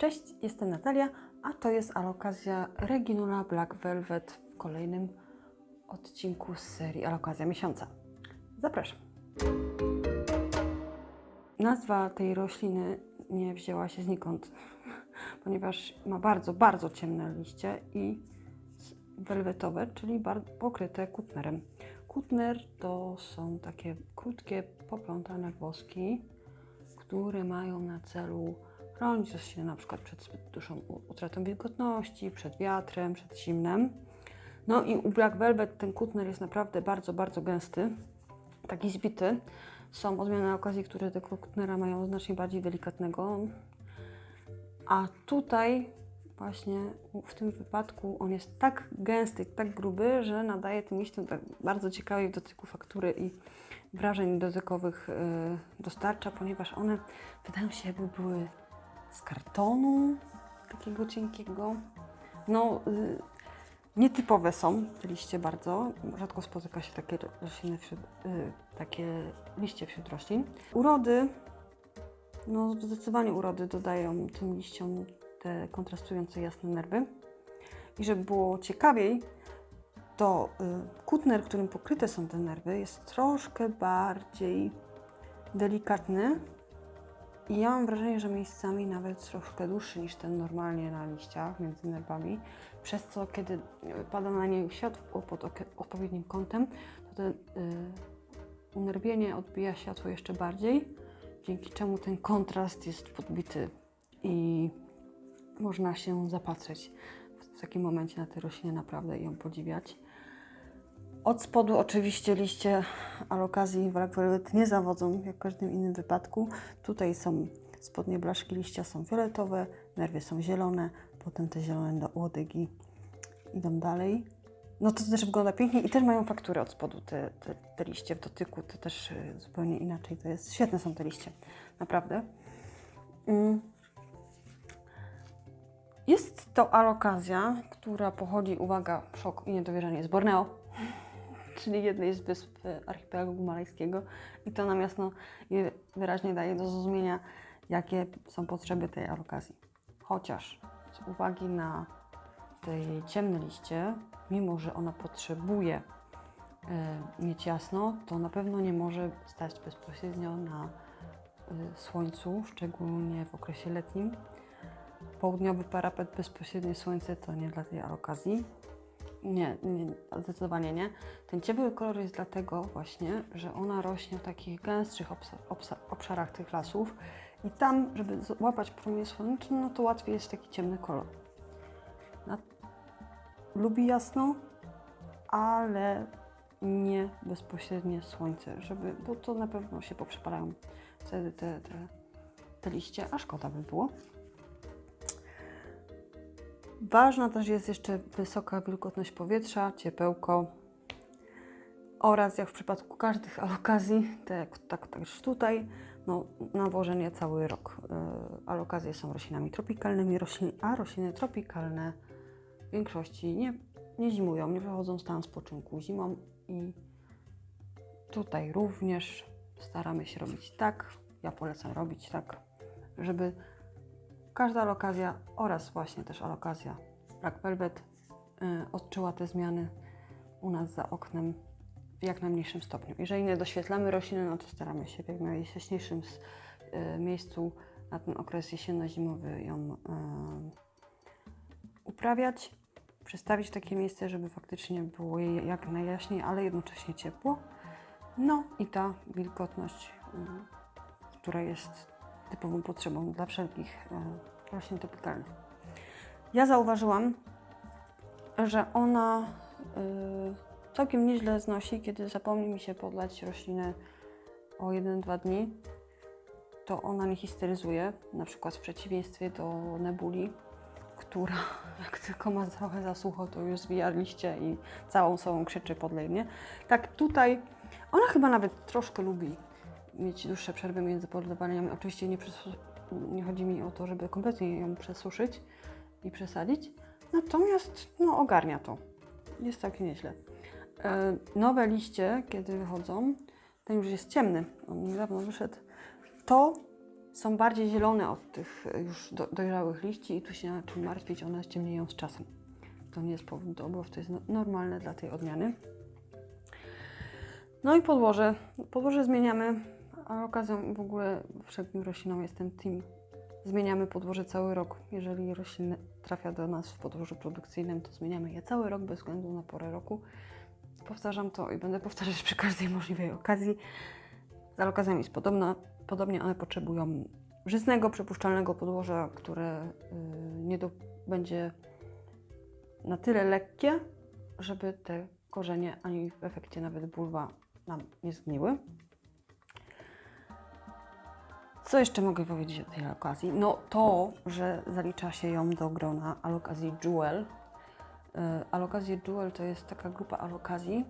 Cześć, jestem Natalia, a to jest alokazja Reginula Black Velvet w kolejnym odcinku z serii Alokazja Miesiąca. Zapraszam. Nazwa tej rośliny nie wzięła się znikąd, ponieważ ma bardzo, bardzo ciemne liście i welwetowe, czyli pokryte kutnerem. Kutner to są takie krótkie, poplątane woski, które mają na celu chronić rośliny na przykład przed zbyt dużą utratą wilgotności, przed wiatrem, przed zimnem. No i u Black Velvet ten kutner jest naprawdę bardzo, bardzo gęsty, taki zbity. Są odmiany okazji, które tego kutnera mają znacznie bardziej delikatnego. A tutaj właśnie w tym wypadku on jest tak gęsty, tak gruby, że nadaje tym liściom tak bardzo ciekawej dotyku faktury i wrażeń dotykowych y, dostarcza, ponieważ one wydają się jakby były z kartonu takiego cienkiego. No, y, nietypowe są te liście bardzo. Rzadko spotyka się takie rośliny wśród, y, takie liście wśród roślin. Urody, no zdecydowanie urody dodają tym liściom te kontrastujące jasne nerwy. I żeby było ciekawiej, to y, kutner, którym pokryte są te nerwy, jest troszkę bardziej delikatny. I ja mam wrażenie, że miejscami nawet troszkę dłuższy niż ten normalnie na liściach między nerwami, przez co kiedy pada na nie światło pod odpowiednim kątem, to to y, unerwienie odbija światło jeszcze bardziej, dzięki czemu ten kontrast jest podbity i można się zapatrzeć w, w takim momencie na tę roślinę naprawdę i ją podziwiać. Od spodu oczywiście liście alokazji Black Velvet nie zawodzą, jak w każdym innym wypadku. Tutaj są spodnie blaszki liścia są fioletowe, nerwy są zielone, potem te zielone do łodygi idą dalej. No to też wygląda pięknie i też mają fakturę od spodu te, te, te liście w dotyku, to też y, zupełnie inaczej to jest. Świetne są te liście, naprawdę. Mm. Jest to alokazja, która pochodzi, uwaga, szok i niedowierzanie z Borneo, czyli jednej z wysp e, archipelagu malajskiego. I to nam jasno i wyraźnie daje do zrozumienia, jakie są potrzeby tej alokazji. Chociaż z uwagi na te jej ciemne liście, mimo że ona potrzebuje e, mieć jasno, to na pewno nie może stać bezpośrednio na e, słońcu, szczególnie w okresie letnim. Południowy parapet, bezpośrednie słońce to nie dla tej alokazji. Nie, nie, zdecydowanie nie. Ten ciepły kolor jest dlatego właśnie, że ona rośnie w takich gęstszych obszarach tych lasów i tam, żeby złapać promienie słoneczne, no to łatwiej jest taki ciemny kolor. Na, lubi jasno, ale nie bezpośrednie słońce, żeby, bo to na pewno się poprzepalają wtedy te, te, te liście, a szkoda by było. Ważna też jest jeszcze wysoka wilgotność powietrza, ciepełko oraz jak w przypadku każdych alokazji, tak, tak też tutaj, no, nawożenie cały rok. Yy, alokazje są roślinami tropikalnymi, roślin, a rośliny tropikalne w większości nie, nie zimują, nie wychodzą w stan spoczynku zimą i tutaj również staramy się robić tak, ja polecam robić tak, żeby każda alokazja oraz właśnie też alokazja Black Velvet y, odczuła te zmiany u nas za oknem w jak najmniejszym stopniu. Jeżeli nie doświetlamy rośliny, no to staramy się w jak najjaśniejszym y, miejscu na ten okres jesienno-zimowy ją y, uprawiać, przestawić w takie miejsce, żeby faktycznie było jej jak najjaśniej, ale jednocześnie ciepło. No i ta wilgotność, która jest typową potrzebą dla wszelkich roślin tropikalnych. Ja zauważyłam, że ona y, całkiem nieźle znosi, kiedy zapomni mi się podlać roślinę o 1-2 dni, to ona nie histeryzuje, na przykład w przeciwieństwie do nebuli, która jak tylko ma trochę za sucho, to już zwija liście i całą sobą krzyczy podlej mnie. Tak tutaj, ona chyba nawet troszkę lubi mieć dłuższe przerwy między podlewaniami. Oczywiście nie, nie chodzi mi o to, żeby kompletnie ją przesuszyć i przesadzić, natomiast no, ogarnia to. Jest całkiem nieźle. E, nowe liście, kiedy wychodzą, ten już jest ciemny, on niedawno wyszedł, to są bardziej zielone od tych e, już do, dojrzałych liści i tu się na czym martwić, one ciemnieją z czasem. To nie jest powód do obaw, to jest no- normalne dla tej odmiany. No i podłoże. Podłoże zmieniamy, a okazją w ogóle wszelkim roślinom jest ten team. Zmieniamy podłoże cały rok. Jeżeli roślina trafia do nas w podłożu produkcyjnym, to zmieniamy je cały rok bez względu na porę roku. Powtarzam to i będę powtarzać przy każdej możliwej okazji. Z alokazjami jest podobno, podobnie one potrzebują żyznego, przepuszczalnego podłoża, które y, nie do, będzie na tyle lekkie, żeby te korzenie ani w efekcie nawet bulwa nam nie zgniły. Co jeszcze mogę powiedzieć o tej alokazji? No to, że zalicza się ją do grona alokazji Jewel. Y, Alokazje Jewel to jest taka grupa alokazji,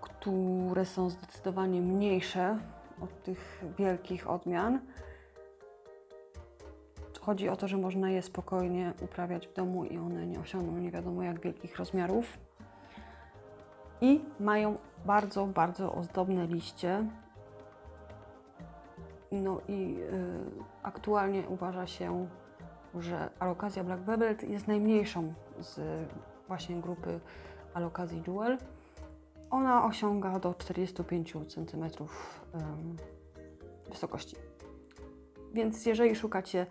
które są zdecydowanie mniejsze od tych wielkich odmian. Chodzi o to, że można je spokojnie uprawiać w domu i one nie osiągną nie wiadomo jak wielkich rozmiarów. I mają bardzo, bardzo ozdobne liście. No i y, aktualnie uważa się, że alokazja Black Velvet jest najmniejszą z właśnie grupy alokazji Jewel. Ona osiąga do 45 cm wysokości. Więc jeżeli szukacie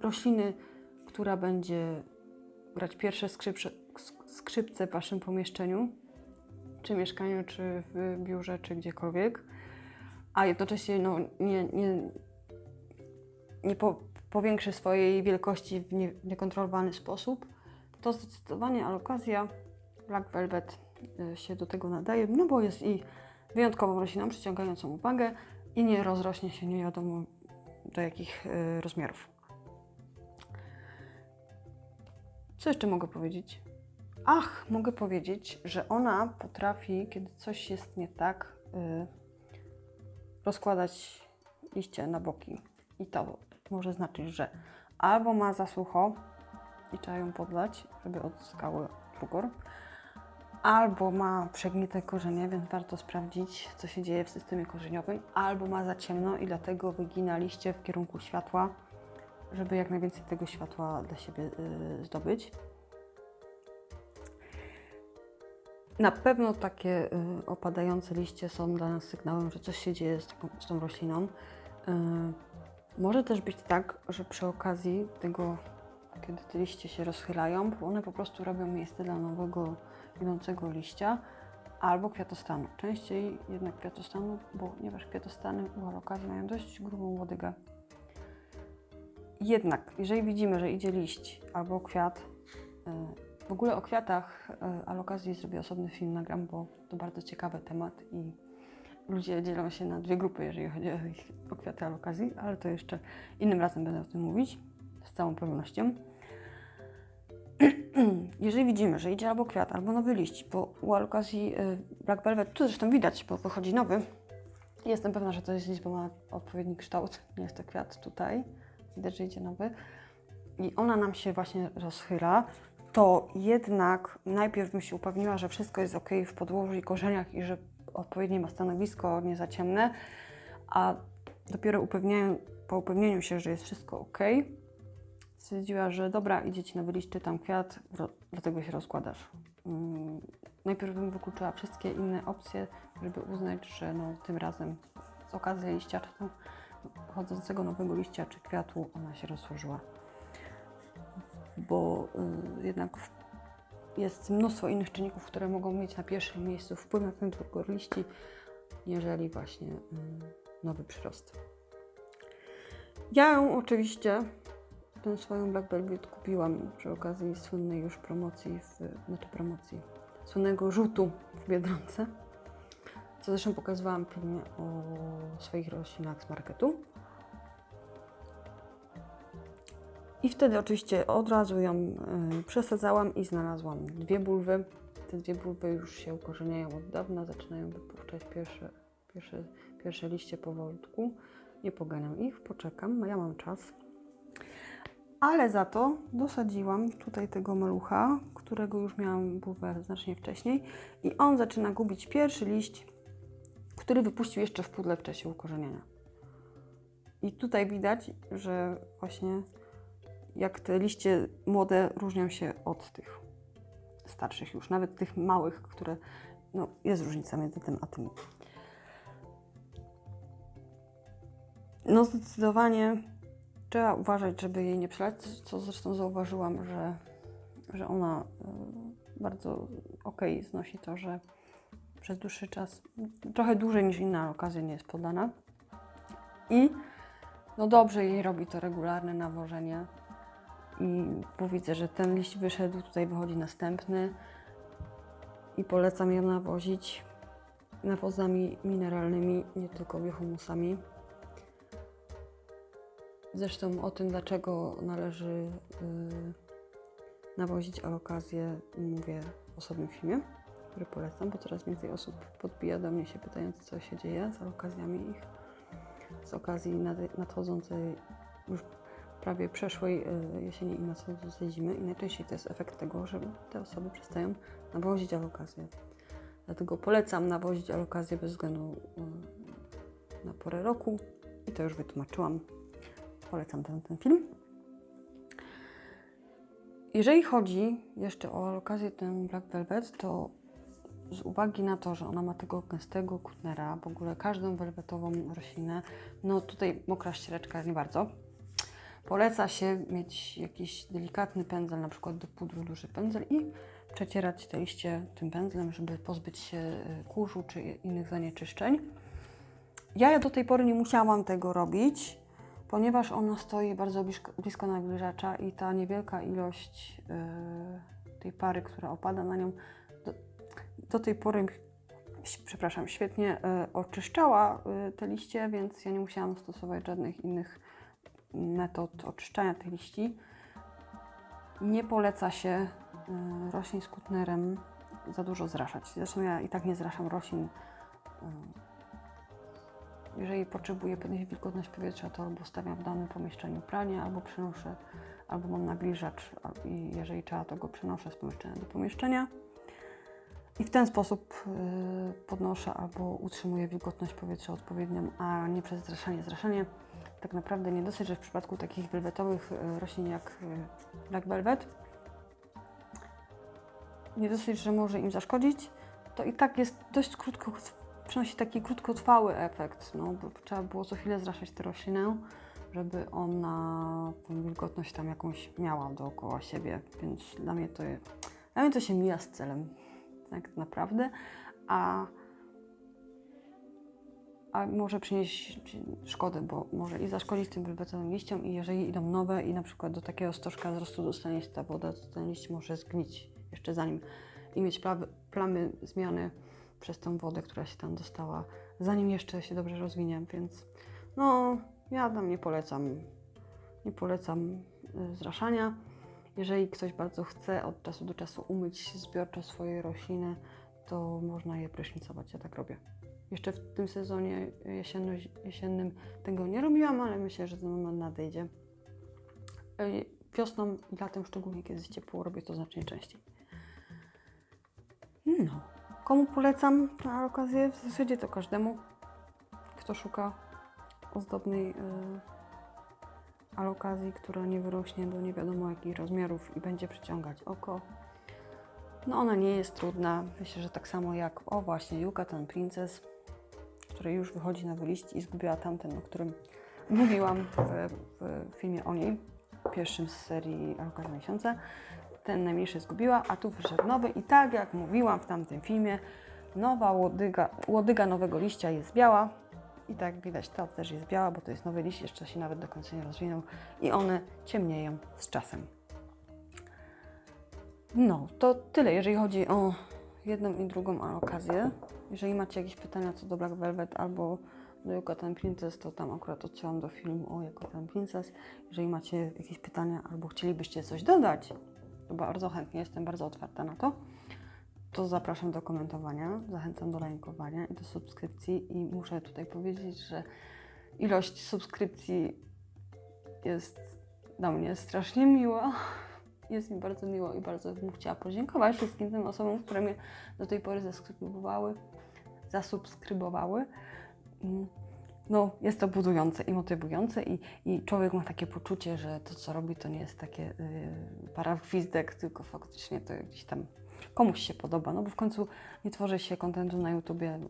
rośliny, która będzie grać pierwsze skrzypce, skrzypce w Waszym pomieszczeniu, czy mieszkaniu, czy w biurze, czy gdziekolwiek, a jednocześnie no, nie, nie, nie po, powiększy swojej wielkości w nie, niekontrolowany sposób, to zdecydowanie alokazja Black Velvet y, się do tego nadaje, no bo jest i wyjątkową rośliną przyciągającą uwagę i nie rozrośnie się nie wiadomo do jakich y, rozmiarów. Co jeszcze mogę powiedzieć? Ach, mogę powiedzieć, że ona potrafi, kiedy coś jest nie tak, y, rozkładać liście na boki. I to może znaczyć, że albo ma za sucho i trzeba ją podlać, żeby odzyskały rugor, albo ma przegnite korzenie, więc warto sprawdzić, co się dzieje w systemie korzeniowym, albo ma za ciemno i dlatego wygina liście w kierunku światła, żeby jak najwięcej tego światła dla siebie y, zdobyć. Na pewno takie y, opadające liście są dla nas sygnałem, że coś się dzieje z, z tą rośliną. Y, może też być tak, że przy okazji tego, kiedy te liście się rozchylają, one po prostu robią miejsce dla nowego, ginącego liścia albo kwiatostanu. Częściej jednak kwiatostanu, bo ponieważ kwiatostany u mają dość grubą łodygę. Jednak, jeżeli widzimy, że idzie liść albo kwiat, y, w ogóle o kwiatach y, alokazji zrobię osobny film, nagram, bo to bardzo ciekawy temat i ludzie dzielą się na dwie grupy, jeżeli chodzi o, kwiaty alokazji, ale to jeszcze innym razem będę o tym mówić, z całą pewnością. Jeżeli widzimy, że idzie albo kwiat, albo nowy liść, bo u alokazji y, Black Velvet, tu zresztą widać, bo wychodzi nowy, jestem pewna, że to jest liść, bo ma odpowiedni kształt, nie jest to kwiat tutaj, widać, że idzie nowy i ona nam się właśnie rozchyla, to jednak najpierw bym się upewniła, że wszystko jest ok w podłożu i korzeniach i że odpowiednie ma stanowisko, nie za ciemne, a dopiero upewniają, po upewnieniu się, że jest wszystko ok, stwierdziła, że dobra, idzie Ci nowy liść, czy tam kwiat, dlatego się rozkładasz. Mm, najpierw bym wykluczyła wszystkie inne opcje, żeby uznać, że no, tym razem z okazji liścia, czy tam chodzącego nowego liścia, czy kwiatu, ona się rozłożyła bo y, jednak jest mnóstwo innych czynników, które mogą mieć na pierwszym miejscu wpływ na ten turgor liści, jeżeli właśnie y, nowy przyrost. Ja ją oczywiście, tę swoją Black Velvet kupiłam przy okazji słynnej już promocji, w, znaczy promocji, słynnego rzutu w Biedronce, co zresztą pokazywałam w filmie o swoich roślinach z marketu. I wtedy oczywiście od razu ją y, przesadzałam i znalazłam dwie bulwy. Te dwie bulwy już się ukorzeniają od dawna, zaczynają wypuszczać pierwsze, pierwsze, pierwsze liście powolutku. Nie poganiam ich, poczekam, ja mam czas. Ale za to dosadziłam tutaj tego malucha, którego już miałam bulwę znacznie wcześniej i on zaczyna gubić pierwszy liść, który wypuścił jeszcze w pudle w czasie ukorzeniania. I tutaj widać, że właśnie jak te liście młode różnią się od tych starszych już, nawet tych małych, które no, jest różnica między tym a tym. No zdecydowanie trzeba uważać, żeby jej nie przelać, co zresztą zauważyłam, że, że ona y, bardzo ok znosi to, że przez dłuższy czas, trochę dłużej niż inna okazja nie jest podana. I no dobrze jej robi to regularne nawożenie. I bo widzę, że ten liść wyszedł, tutaj wychodzi następny. I polecam ją nawozić nawozami mineralnymi, nie tylko biohumusami. Zresztą o tym, dlaczego należy y, nawozić alokazję, mówię w osobnym filmie, który polecam, bo coraz więcej osób podbija do mnie się pytając, co się dzieje z alokazjami ich z okazji nad- nadchodzącej już prawie przeszłej y, jesieni i nadchodzącej zimy i najczęściej to jest efekt tego, że te osoby przestają nawozić alokazję. Dlatego polecam nawozić alokazję bez względu y, na porę roku i to już wytłumaczyłam. Polecam ten, ten film. Jeżeli chodzi jeszcze o alokazję ten Black Velvet, to z uwagi na to, że ona ma tego gęstego kutnera, w ogóle każdą welwetową roślinę, no tutaj mokra ściereczka nie bardzo. Poleca się mieć jakiś delikatny pędzel, na przykład do pudru duży pędzel i przecierać te liście tym pędzlem, żeby pozbyć się y, kurzu czy innych zanieczyszczeń. Ja do tej pory nie musiałam tego robić, ponieważ ona stoi bardzo blisko, blisko nawilżacza i ta niewielka ilość y, tej pary, która opada na nią, do, do tej pory, przepraszam, świetnie y, oczyszczała te liście, więc ja nie musiałam stosować żadnych innych metod oczyszczania tych liści. Nie poleca się y, roślin z kutnerem za dużo zraszać. Zresztą ja i tak nie zraszam roślin. y, Jeżeli potrzebuję podnieść wilgotność powietrza, to albo stawiam w danym pomieszczeniu pranie, albo przenoszę, albo mam nawilżacz i jeżeli trzeba, to go przenoszę z pomieszczenia do pomieszczenia. I w ten sposób y, podnoszę albo utrzymuję wilgotność powietrza odpowiednią, a nie przez zraszanie. Zraszanie tak naprawdę nie dosyć, że w przypadku takich welwetowych y, roślin jak Black Velvet, nie dosyć, że może im zaszkodzić, to i tak jest dość krótko, przynosi taki krótkotrwały efekt. No, bo trzeba było co chwilę zraszać tę roślinę, żeby ona tą wilgotność tam jakąś miała dookoła siebie, więc dla mnie to, dla mnie to się mija z celem tak naprawdę, a, a może przynieść szkodę, bo może i zaszkodzić tym welwetowym liściom i jeżeli idą nowe i na przykład do takiego stożka wzrostu dostanie się ta woda, to ten liść może zgnić jeszcze zanim i mieć plamy, plamy zmiany przez tą wodę, która się tam dostała, zanim jeszcze się dobrze rozwinie, więc no ja tam nie polecam, nie polecam y, zraszania. Jeżeli ktoś bardzo chce od czasu do czasu umyć zbiorczo swoje rośliny, to można je prysznicować. Ja tak robię. Jeszcze w tym sezonie jesienno, jesiennym tego nie robiłam, ale myślę, że ten moment nadejdzie. Y, Wiosną i latem, szczególnie kiedy jest ciepło, robię to znacznie częściej. No. Komu polecam na okazję? W zasadzie to każdemu, kto szuka ozdobnej y, alokazji, która nie wyrośnie do nie wiadomo jakich rozmiarów i będzie przyciągać oko. No ona nie jest trudna. Myślę, że tak samo jak, o właśnie, Yucatan Princess, której już wychodzi nowy liść i zgubiła tamten, o którym mówiłam w, w filmie o niej, pierwszym z serii Alokazji Miesiąca. Ten najmniejszy zgubiła, a tu wyszedł nowy i tak jak mówiłam w tamtym filmie, nowa łodyga, łodyga nowego liścia jest biała, i tak widać, ta też jest biała, bo to jest nowy liść, jeszcze się nawet do końca nie rozwinął i one ciemnieją z czasem. No, to tyle, jeżeli chodzi o jedną i drugą okazję. Jeżeli macie jakieś pytania co do Black Velvet albo do Yucatan Princess, to tam akurat odsyłam do filmu o Yucatan Princess. Jeżeli macie jakieś pytania albo chcielibyście coś dodać, to bardzo chętnie, jestem bardzo otwarta na to to zapraszam do komentowania, zachęcam do lajkowania i do subskrypcji. I muszę tutaj powiedzieć, że ilość subskrypcji jest dla mnie strasznie miła. Jest mi bardzo miło i bardzo bym chciała podziękować wszystkim tym osobom, które mnie do tej pory zaskrybowały, zasubskrybowały. Mm. no, jest to budujące i motywujące i, i człowiek ma takie poczucie, że to, co robi, to nie jest takie yy, paragwizdek, tylko faktycznie to gdzieś tam komuś się podoba, no bo w końcu nie tworzy się kontentu na YouTubie mm,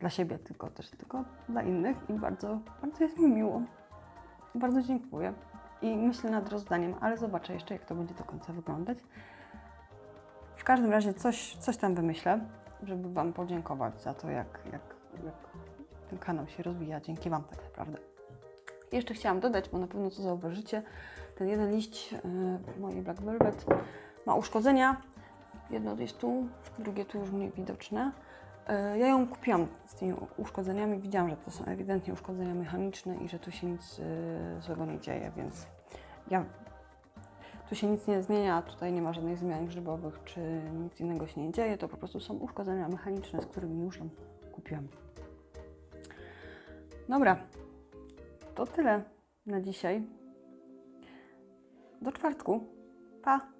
dla siebie, tylko też tylko dla innych i bardzo, bardzo jest mi miło. Bardzo dziękuję. I myślę nad rozdaniem, ale zobaczę jeszcze, jak to będzie do końca wyglądać. W każdym razie coś, coś tam wymyślę, żeby Wam podziękować za to, jak, jak, jak ten kanał się rozwija. Dzięki Wam tak naprawdę. Jeszcze chciałam dodać, bo na pewno to zauważycie, ten jeden liść yy, mojej Black Velvet ma uszkodzenia. Jedno jest tu, drugie tu już mniej widoczne. Yy, Ja ją kupiłam z tymi uszkodzeniami. Widziałam, że to są ewidentnie uszkodzenia mechaniczne i że tu się nic yy, złego nie dzieje, więc ja tu się nic nie zmienia, tutaj nie ma żadnych zmian grzybowych, czy nic innego się nie dzieje, to po prostu są uszkodzenia mechaniczne, z którymi już ją kupiłam. Dobra, to tyle na dzisiaj. Do czwartku. Pa!